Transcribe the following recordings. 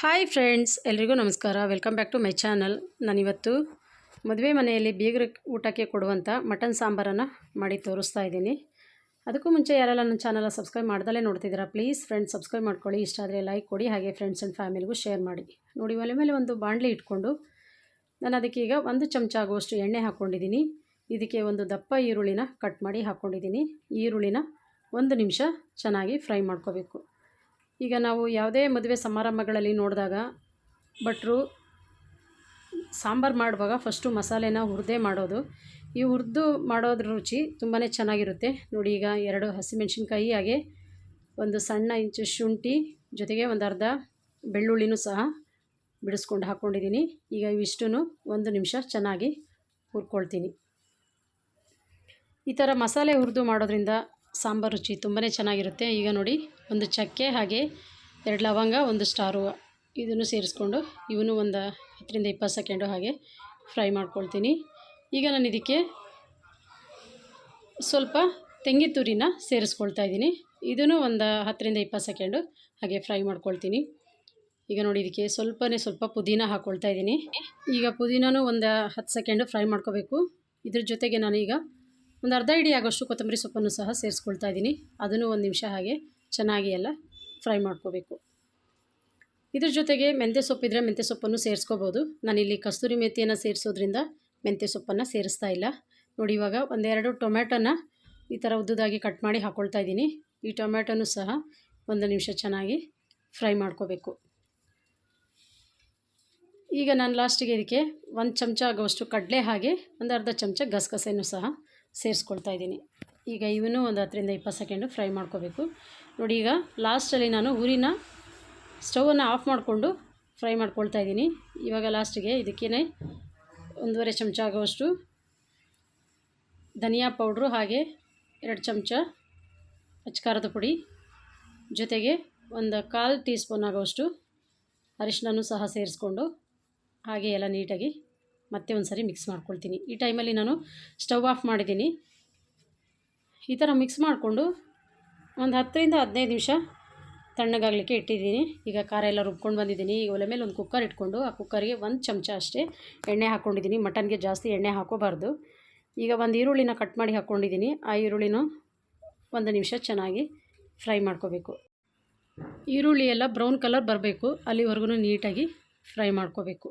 Hi friends, ಎಲ್ರಿಗೂ ನಮಸ್ಕಾರ. Welcome back to my channel. ನಾನಿವತ್ತು ಮದುವೆ ಮನೆಯಲ್ಲಿ ಬೀಗರ ಊಟಕ್ಕೆ ಕೊಡುವಂಥ ಮಟನ್ ಸಾಂಬಾರನ್ನು ಮಾಡಿ ತೋರಿಸ್ತಾ ಇದ್ದೀನಿ. ಅದಕ್ಕೂ ಮುಂಚೆ ಯಾರೆಲ್ಲ ನನ್ನ ಚಾನಲ್ ಸಬ್ಸ್ಕ್ರೈಬ್ ಮಾಡ್ದಲೇ ನೋಡ್ತಿದ್ದೀರಾ, ಪ್ಲೀಸ್ ಫ್ರೆಂಡ್ಸ್ ಸಬ್ಸ್ಕ್ರೈಬ್ ಮಾಡ್ಕೊಳ್ಳಿ. ಇಷ್ಟ ಆದರೆ ಲೈಕ್ ಕೊಡಿ, ಹಾಗೆ ಫ್ರೆಂಡ್ಸ್ ಆ್ಯಂಡ್ ಫ್ಯಾಮಿಲಿಗೂ ಶೇರ್ ಮಾಡಿ. ನೋಡಿ, ಒಲೆ ಮೇಲೆ ಒಂದು ಬಾಂಡ್ಲಿ ಇಟ್ಕೊಂಡು ನಾನು ಅದಕ್ಕೆ ಈಗ ಒಂದು ಚಮಚ ಆಗುವಷ್ಟು ಎಣ್ಣೆ ಹಾಕ್ಕೊಂಡಿದ್ದೀನಿ ಇದಕ್ಕೆ ಒಂದು ದಪ್ಪ ಈರುಳ್ಳಿನ ಕಟ್ ಮಾಡಿ ಹಾಕ್ಕೊಂಡಿದ್ದೀನಿ ಈರುಳ್ಳಿನ ಒಂದು ನಿಮಿಷ ಚೆನ್ನಾಗಿ ಫ್ರೈ ಮಾಡ್ಕೋಬೇಕು. ಈಗ ನಾವು ಯಾವುದೇ ಮದುವೆ ಸಮಾರಂಭಗಳಲ್ಲಿ ನೋಡಿದಾಗ ಭಟ್ರು ಸಾಂಬಾರು ಮಾಡುವಾಗ ಫಸ್ಟು ಮಸಾಲೆನ ಹುರಿದೇ ಮಾಡೋದು. ಈ ಹುರಿದು ಮಾಡೋದ್ರ ರುಚಿ ತುಂಬಾ ಚೆನ್ನಾಗಿರುತ್ತೆ. ನೋಡಿ ಈಗ ಎರಡು ಹಸಿಮೆಣ್ಸಿನ್ಕಾಯಿ, ಹಾಗೆ ಒಂದು ಸಣ್ಣ ಇಂಚು ಶುಂಠಿ, ಜೊತೆಗೆ ಒಂದು ಅರ್ಧ ಬೆಳ್ಳುಳ್ಳಿನೂ ಸಹ ಬಿಡಿಸ್ಕೊಂಡು ಹಾಕ್ಕೊಂಡಿದ್ದೀನಿ. ಈಗ ಇವಿಷ್ಟೂ ಒಂದು ನಿಮಿಷ ಚೆನ್ನಾಗಿ ಹುರ್ಕೊಳ್ತೀನಿ. ಈ ಥರ ಮಸಾಲೆ ಹುರಿದು ಮಾಡೋದ್ರಿಂದ ಸಾಂಬಾರು ರುಚಿ ತುಂಬಾ ಚೆನ್ನಾಗಿರುತ್ತೆ. ಈಗ ನೋಡಿ, ಒಂದು ಚಕ್ಕೆ ಹಾಗೆ ಎರಡು ಲವಂಗ, ಒಂದು ಸ್ಟಾರು ಇದನ್ನು ಸೇರಿಸ್ಕೊಂಡು ಇವನು ಒಂದು ಹತ್ತರಿಂದ ಇಪ್ಪತ್ತು ಸೆಕೆಂಡು ಹಾಗೆ ಫ್ರೈ ಮಾಡ್ಕೊಳ್ತೀನಿ. ಈಗ ನಾನು ಇದಕ್ಕೆ ಸ್ವಲ್ಪ ತೆಂಗಿ ತುರಿನ ಸೇರಿಸ್ಕೊಳ್ತಾ ಇದ್ದೀನಿ. ಇದನ್ನು ಒಂದು ಹತ್ತರಿಂದ ಇಪ್ಪತ್ತು ಸೆಕೆಂಡು ಹಾಗೆ ಫ್ರೈ ಮಾಡ್ಕೊಳ್ತೀನಿ. ಈಗ ನೋಡಿ, ಇದಕ್ಕೆ ಸ್ವಲ್ಪನೇ ಸ್ವಲ್ಪ ಪುದೀನ ಹಾಕ್ಕೊಳ್ತಾ ಇದ್ದೀನಿ. ಈಗ ಪುದೀನೂ ಒಂದು ಹತ್ತು ಸೆಕೆಂಡು ಫ್ರೈ ಮಾಡ್ಕೋಬೇಕು. ಇದ್ರ ಜೊತೆಗೆ ನಾನೀಗ ಒಂದು ಅರ್ಧ ಇಡಿ ಆಗೋಷ್ಟು ಕೊತ್ತಂಬರಿ ಸೊಪ್ಪನ್ನು ಸಹ ಸೇರಿಸ್ಕೊಳ್ತಾ ಇದ್ದೀನಿ. ಅದನ್ನು ಒಂದು ನಿಮಿಷ ಹಾಗೆ ಚೆನ್ನಾಗಿ ಎಲ್ಲ ಫ್ರೈ ಮಾಡ್ಕೋಬೇಕು. ಇದ್ರ ಜೊತೆಗೆ ಮೆಂತ್ಯ ಸೊಪ್ಪಿದ್ರೆ ಮೆಂತ್ಯ ಸೊಪ್ಪನ್ನು ಸೇರಿಸ್ಕೋಬೋದು. ನಾನಿಲ್ಲಿ ಕಸ್ತೂರಿ ಮೆಥಿಯನ್ನು ಸೇರಿಸೋದ್ರಿಂದ ಮೆಂತ್ಯ ಸೊಪ್ಪನ್ನು ಸೇರಿಸ್ತಾ ಇಲ್ಲ. ನೋಡಿ, ಇವಾಗ ಒಂದೆರಡು ಟೊಮ್ಯಾಟೋನ ಈ ಥರ ಉದ್ದುದಾಗಿ ಕಟ್ ಮಾಡಿ ಹಾಕ್ಕೊಳ್ತಾ ಇದ್ದೀನಿ. ಈ ಟೊಮ್ಯಾಟೋನು ಸಹ ಒಂದು ನಿಮಿಷ ಚೆನ್ನಾಗಿ ಫ್ರೈ ಮಾಡ್ಕೋಬೇಕು. ಈಗ ನಾನು ಲಾಸ್ಟಿಗೆ ಇದಕ್ಕೆ ಒಂದು ಚಮಚ ಆಗುವಷ್ಟು ಕಡಲೆ ಹಾಗೆ ಒಂದು ಅರ್ಧ ಚಮಚ ಗಸಗಸೆಯನ್ನು ಸಹ ಸೇರಿಸ್ಕೊಳ್ತಾ ಇದ್ದೀನಿ. ಈಗ ಇವನು ಒಂದು ಹತ್ತರಿಂದ ಇಪ್ಪತ್ತು ಸೆಕೆಂಡು ಫ್ರೈ ಮಾಡ್ಕೋಬೇಕು. ನೋಡಿ ಈಗ ಲಾಸ್ಟಲ್ಲಿ ನಾನು ಊರಿನ ಸ್ಟವನ್ನು ಆಫ್ ಮಾಡಿಕೊಂಡು ಫ್ರೈ ಮಾಡ್ಕೊಳ್ತಾ ಇದ್ದೀನಿ. ಇವಾಗ ಲಾಸ್ಟಿಗೆ ಇದಕ್ಕೇ ಒಂದೂವರೆ ಚಮಚ ಆಗುವಷ್ಟು ಧನಿಯಾ ಪೌಡ್ರು ಹಾಗೆ ಎರಡು ಚಮಚ ಅಚ್ಕಾರದ ಪುಡಿ. ಜೊತೆಗೆ ಒಂದು ಕಾಲು ಟೀ ಸ್ಪೂನ್ ಆಗುವಷ್ಟು ಅರಿಶಿನೂ ಸಹ ಸೇರಿಸ್ಕೊಂಡು ಹಾಗೆ ಎಲ್ಲ ನೀಟಾಗಿ ಮತ್ತೆ ಒಂದು ಸರಿ ಮಿಕ್ಸ್ ಮಾಡ್ಕೊಳ್ತೀನಿ. ಈ ಟೈಮಲ್ಲಿ ನಾನು ಸ್ಟವ್ ಆಫ್ ಮಾಡಿದ್ದೀನಿ. ಈ ಥರ ಮಿಕ್ಸ್ ಮಾಡಿಕೊಂಡು ಒಂದು ಹತ್ತರಿಂದ ಹದಿನೈದು ನಿಮಿಷ ತಣ್ಣಗಾಗಲಿಕ್ಕೆ ಇಟ್ಟಿದ್ದೀನಿ. ಈಗ ಖಾರ ಎಲ್ಲ ರುಬ್ಕೊಂಡು ಬಂದಿದ್ದೀನಿ. ಈಗ ಒಲೆ ಮೇಲೆ ಒಂದು ಕುಕ್ಕರ್ ಇಟ್ಕೊಂಡು ಆ ಕುಕ್ಕರ್ಗೆ ಒಂದು ಚಮಚ ಅಷ್ಟೇ ಎಣ್ಣೆ ಹಾಕ್ಕೊಂಡಿದ್ದೀನಿ ಮಟನ್ಗೆ ಜಾಸ್ತಿ ಎಣ್ಣೆ ಹಾಕೋಬಾರ್ದು. ಈಗ ಒಂದು ಈರುಳ್ಳಿನ ಕಟ್ ಮಾಡಿ ಹಾಕ್ಕೊಂಡಿದ್ದೀನಿ ಆ ಈರುಳ್ಳಿನ ಒಂದು ನಿಮಿಷ ಚೆನ್ನಾಗಿ ಫ್ರೈ ಮಾಡ್ಕೋಬೇಕು. ಈರುಳ್ಳಿ ಎಲ್ಲ ಬ್ರೌನ್ ಕಲರ್ ಬರಬೇಕು. ಅಲ್ಲಿವರೆಗೂ ನೀಟಾಗಿ ಫ್ರೈ ಮಾಡ್ಕೋಬೇಕು.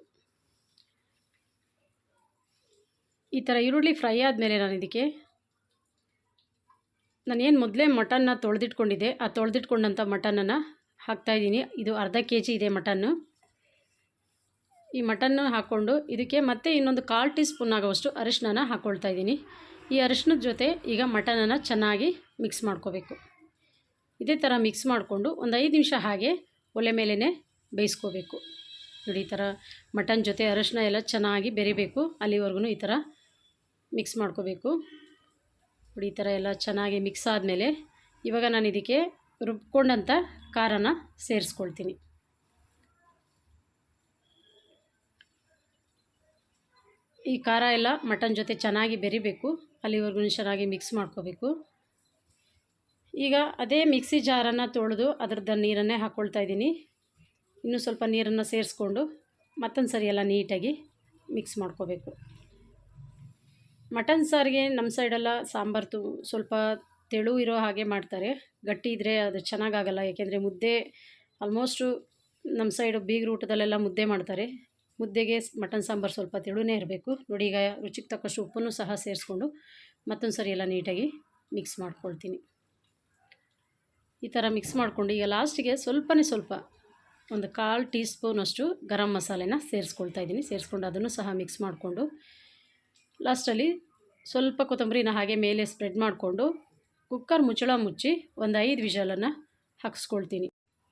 ಈ ಥರ ಈರುಳ್ಳಿ ಫ್ರೈ ಆದಮೇಲೆ ನಾನು ಇದಕ್ಕೆ ನಾನೇನು ಮೊದಲೇ ಮಟನ್ನ ತೊಳೆದಿಟ್ಕೊಂಡಿದ್ದೆ. ಆ ತೊಳೆದಿಟ್ಕೊಂಡಂಥ ಮಟನನ್ನು ಹಾಕ್ತಾಯಿದ್ದೀನಿ ಇದು ಅರ್ಧ ಕೆ ಜಿ ಇದೆ ಮಟನ್ನು. ಈ ಮಟನ್ನು ಹಾಕ್ಕೊಂಡು ಇದಕ್ಕೆ ಮತ್ತೆ ಇನ್ನೊಂದು ಕಾಲು ಟೀ ಸ್ಪೂನ್ ಆಗುವಷ್ಟು ಅರಿಶಿನ ಹಾಕ್ಕೊಳ್ತಾ ಇದ್ದೀನಿ. ಈ ಅರಿಶಿನದ ಜೊತೆ ಈಗ ಮಟನನ್ನು ಚೆನ್ನಾಗಿ ಮಿಕ್ಸ್ ಮಾಡ್ಕೋಬೇಕು. ಇದೇ ಥರ ಮಿಕ್ಸ್ ಮಾಡಿಕೊಂಡು ಒಂದು ಐದು ನಿಮಿಷ ಹಾಗೆ ಒಲೆ ಮೇಲೇ ಬೇಯಿಸ್ಕೋಬೇಕು. ನೋಡಿ ಈ ಥರ ಮಟನ್ ಜೊತೆ ಅರಿಶಿನ ಎಲ್ಲ ಚೆನ್ನಾಗಿ ಬೆರಿಬೇಕು. ಅಲ್ಲಿವರೆಗೂ ಈ ಥರ ಮಿಕ್ಸ್ ಮಾಡ್ಕೋಬೇಕು. ಈ ಥರ ಎಲ್ಲ ಚೆನ್ನಾಗಿ ಮಿಕ್ಸ್ ಆದಮೇಲೆ ಇವಾಗ ನಾನು ಇದಕ್ಕೆ ರುಬ್ಕೊಂಡಂಥ ಖಾರನ ಸೇರಿಸ್ಕೊಳ್ತೀನಿ. ಈ ಖಾರ ಎಲ್ಲ ಮಟನ್ ಜೊತೆ ಚೆನ್ನಾಗಿ ಬೆರಿಬೇಕು. ಅಲ್ಲಿವರೆಗೂ ಚೆನ್ನಾಗಿ ಮಿಕ್ಸ್ ಮಾಡ್ಕೋಬೇಕು. ಈಗ ಅದೇ ಮಿಕ್ಸಿ ಜಾರನ್ನು ತೊಳೆದು ಅದರದ್ದು ನೀರನ್ನೇ ಹಾಕ್ಕೊಳ್ತಾ ಇದ್ದೀನಿ. ಇನ್ನೂ ಸ್ವಲ್ಪ ನೀರನ್ನು ಸೇರಿಸ್ಕೊಂಡು ಮತ್ತೊಂದು ಸರಿ ಎಲ್ಲ ನೀಟಾಗಿ ಮಿಕ್ಸ್ ಮಾಡ್ಕೋಬೇಕು. ಮಟನ್ ಸಾರಿಗೆ ನಮ್ಮ ಸೈಡೆಲ್ಲ ಸಾಂಬಾರು ತು ಸ್ವಲ್ಪ ತೆಳು ಇರೋ ಹಾಗೆ ಮಾಡ್ತಾರೆ. ಗಟ್ಟಿ ಇದ್ದರೆ ಅದು ಚೆನ್ನಾಗಾಗಲ್ಲ, ಯಾಕೆಂದರೆ ಮುದ್ದೆ ಆಲ್ಮೋಸ್ಟು ನಮ್ಮ ಸೈಡು ಬೀಗ್ರ ಊಟದಲ್ಲೆಲ್ಲ ಮುದ್ದೆ ಮಾಡ್ತಾರೆ. ಮುದ್ದೆಗೆ ಮಟನ್ ಸಾಂಬಾರು ಸ್ವಲ್ಪ ತೆಳುನೇ ಇರಬೇಕು. ನೋಡಿ, ಈಗ ರುಚಿಗೆ ತಕ್ಕಷ್ಟು ಉಪ್ಪನ್ನು ಸಹ ಸೇರಿಸ್ಕೊಂಡು ಮತ್ತೊಂದು ಸರಿ ಎಲ್ಲ ನೀಟಾಗಿ ಮಿಕ್ಸ್ ಮಾಡ್ಕೊಳ್ತೀನಿ. ಈ ಥರ ಮಿಕ್ಸ್ ಮಾಡಿಕೊಂಡು ಈಗ ಲಾಸ್ಟಿಗೆ ಸ್ವಲ್ಪನೇ ಸ್ವಲ್ಪ ಒಂದು ಕಾಲು ಟೀ ಸ್ಪೂನಷ್ಟು ಗರಂ ಮಸಾಲೆನ ಸೇರಿಸ್ಕೊಳ್ತಾ ಇದ್ದೀನಿ. ಸೇರಿಸ್ಕೊಂಡು ಅದನ್ನು ಸಹ ಮಿಕ್ಸ್ ಮಾಡಿಕೊಂಡು ಲಾಸ್ಟಲ್ಲಿ ಸ್ವಲ್ಪ ಕೊತ್ತಂಬರಿನ ಹಾಗೆ ಮೇಲೆ ಸ್ಪ್ರೆಡ್ ಮಾಡಿಕೊಂಡು ಕುಕ್ಕರ್ ಮುಚ್ಚಳ ಮುಚ್ಚಿ ಒಂದು ಐದು ವಿಷಲನ್ನು ಹಾಕಿಸ್ಕೊಳ್ತೀನಿ.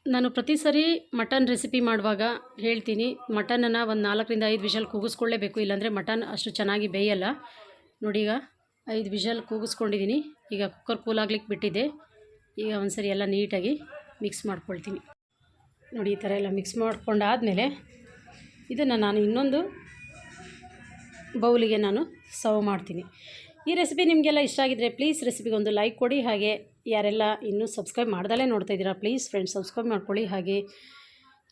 ನಾನು ಪ್ರತಿ ಸರಿ ಮಟನ್ ರೆಸಿಪಿ ಮಾಡುವಾಗ ಹೇಳ್ತೀನಿ, ಮಟನನ್ನು ಒಂದು ನಾಲ್ಕರಿಂದ ಐದು ವಿಷಲ್ ಕೂಗಿಸ್ಕೊಳ್ಳೇಬೇಕು, ಇಲ್ಲಾಂದರೆ ಮಟನ್ ಅಷ್ಟು ಚೆನ್ನಾಗಿ ಬೇಯಲ್ಲ. ನೋಡಿ ಈಗ ಐದು ವಿಷಲ್ ಕೂಗಿಸ್ಕೊಂಡಿದ್ದೀನಿ, ಈಗ ಕುಕ್ಕರ್ ಕೂಲಾಗ್ಲಿಕ್ಕೆ ಬಿಟ್ಟಿದ್ದೆ ಈಗ ಒಂದು ಸರಿ ಎಲ್ಲ ನೀಟಾಗಿ ಮಿಕ್ಸ್ ಮಾಡ್ಕೊಳ್ತೀನಿ. ನೋಡಿ ಈ ಥರ ಎಲ್ಲ ಮಿಕ್ಸ್ ಮಾಡ್ಕೊಂಡಾದಮೇಲೆ ಇದನ್ನು ನಾನು ಇನ್ನೊಂದು ಬೌಲಿಗೆ ನಾನು ಸರ್ವ್ ಮಾಡ್ತೀನಿ. ಈ ರೆಸಿಪಿ ನಿಮಗೆಲ್ಲ ಇಷ್ಟ ಆಗಿದ್ದರೆ ಪ್ಲೀಸ್ ರೆಸಿಪಿಗೆ ಒಂದು ಲೈಕ್ ಕೊಡಿ. ಹಾಗೆ ಯಾರೆಲ್ಲ ಇನ್ನೂ ಸಬ್ಸ್ಕ್ರೈಬ್ ಮಾಡ್ದಲೇ ನೋಡ್ತಾ ಇದ್ದೀರಾ, ಪ್ಲೀಸ್ ಫ್ರೆಂಡ್ಸ್ ಸಬ್ಸ್ಕ್ರೈಬ್ ಮಾಡ್ಕೊಳ್ಳಿ. ಹಾಗೆ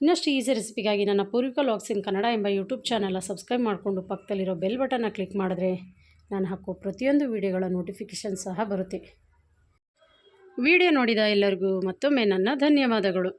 ಇನ್ನಷ್ಟು ಈಸಿ ರೆಸಿಪಿಗಾಗಿ ನನ್ನ ಪೂರ್ವಿಕ ಲಾಗ್ಸ್ ಇನ್ ಕನ್ನಡ ಎಂಬ ಯೂಟ್ಯೂಬ್ ಚಾನಲ್ನ ಸಬ್ಸ್ಕ್ರೈಬ್ ಮಾಡಿಕೊಂಡು ಪಕ್ಕದಲ್ಲಿರೋ ಬೆಲ್ ಬಟನ್ನ ಕ್ಲಿಕ್ ಮಾಡಿದ್ರೆ ನಾನು ಹಾಕೋ ಪ್ರತಿಯೊಂದು ವಿಡಿಯೋಗಳ ನೋಟಿಫಿಕೇಷನ್ ಸಹ ಬರುತ್ತೆ. ವಿಡಿಯೋ ನೋಡಿದ ಎಲ್ಲರಿಗೂ ಮತ್ತೊಮ್ಮೆ ನನ್ನ ಧನ್ಯವಾದಗಳು.